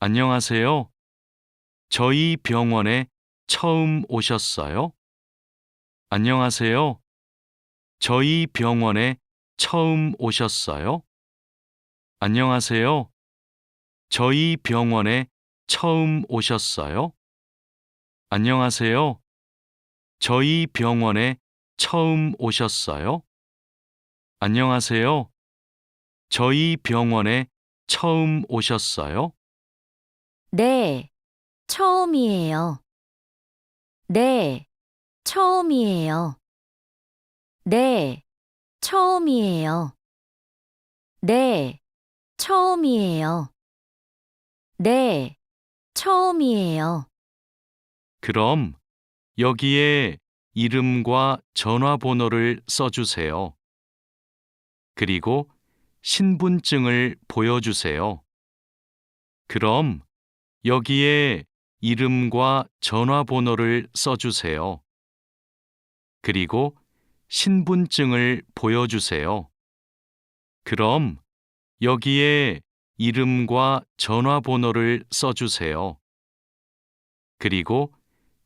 안녕하세요. 저희 병원에 처음 오셨어요? 안녕하세요. 저희 병원에 처음 오셨어요? 안녕하세요. 저희 병원에 처음 오셨어요? 안녕하세요. 저희 병원에 처음 오셨어요? 안녕하세요. 저희 병원에 처음 오셨어요? 네, 처음이에요. 네, 처음이에요. 네, 처음이에요. 네, 처음이에요. 네, 처음이에요. 그럼 여기에 이름과 전화번호를 써주세요. 그리고 신분증을 보여주세요. 그럼 여기에 이름과 전화번호를 써주세요. 그리고 신분증을 보여주세요. 그럼 여기에 이름과 전화번호를 써주세요. 그리고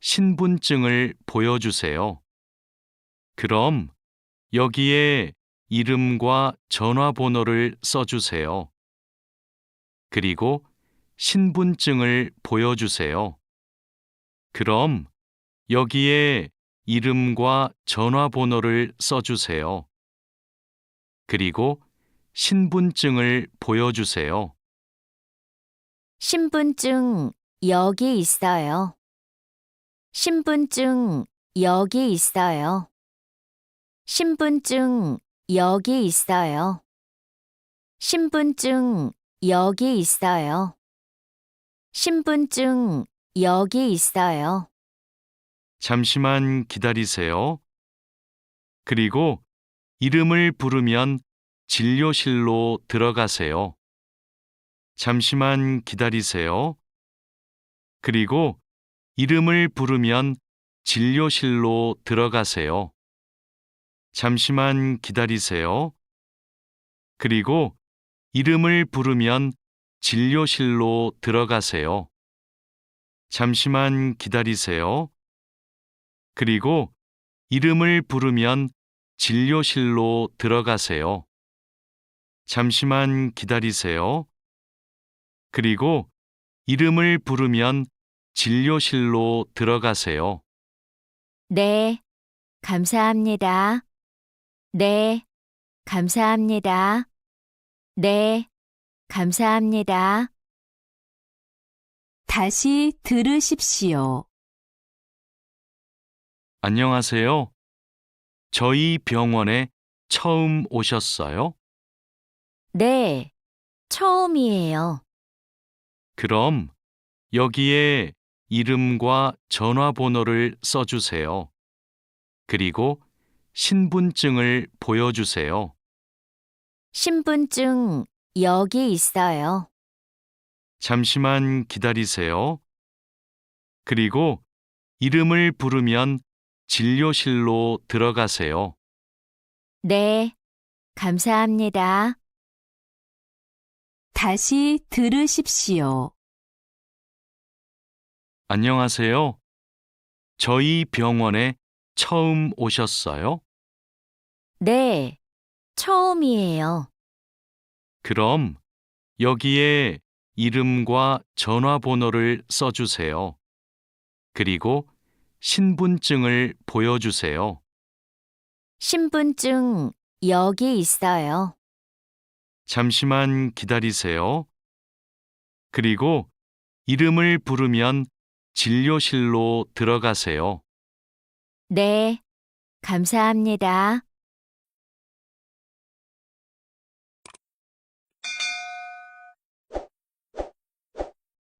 신분증을 보여주세요. 그럼 여기에 이름과 전화번호를 써주세요. 그리고 신분증을 보여주세요. 그럼 여기에 이름과 전화번호를 써주세요. 그리고 신분증을 보여주세요. 신분증 여기 있어요. 신분증 여기 있어요. 신분증 여기 있어요. 신분증 여기 있어요. 신분증 여기 있어요. 잠시만 기다리세요. 그리고 이름을 부르면 진료실로 들어가세요. 잠시만 기다리세요. 그리고 이름을 부르면 진료실로 들어가세요. 잠시만 기다리세요. 그리고 이름을 부르면 진료실로 들어가세요. 잠시만 기다리세요. 그리고 이름을 부르면 진료실로 들어가세요. 잠시만 기다리세요. 그리고 이름을 부르면 진료실로 들어가세요. 네, 감사합니다. 네, 감사합니다. 네, 감사합니다. 다시 들으십시오. 안녕하세요. 저희 병원에 처음 오셨어요? 네, 처음이에요. 그럼 여기에 이름과 전화번호를 써주세요. 그리고 신분증을 보여주세요. 신분증 여기 있어요. 잠시만 기다리세요. 그리고 이름을 부르면 진료실로 들어가세요. 네, 감사합니다. 다시 들으십시오. 안녕하세요. 저희 병원에 처음 오셨어요? 네, 처음이에요. 그럼 여기에 이름과 전화번호를 써주세요. 그리고 신분증을 보여주세요. 신분증 여기 있어요. 잠시만 기다리세요. 그리고 이름을 부르면 진료실로 들어가세요. 네, 감사합니다.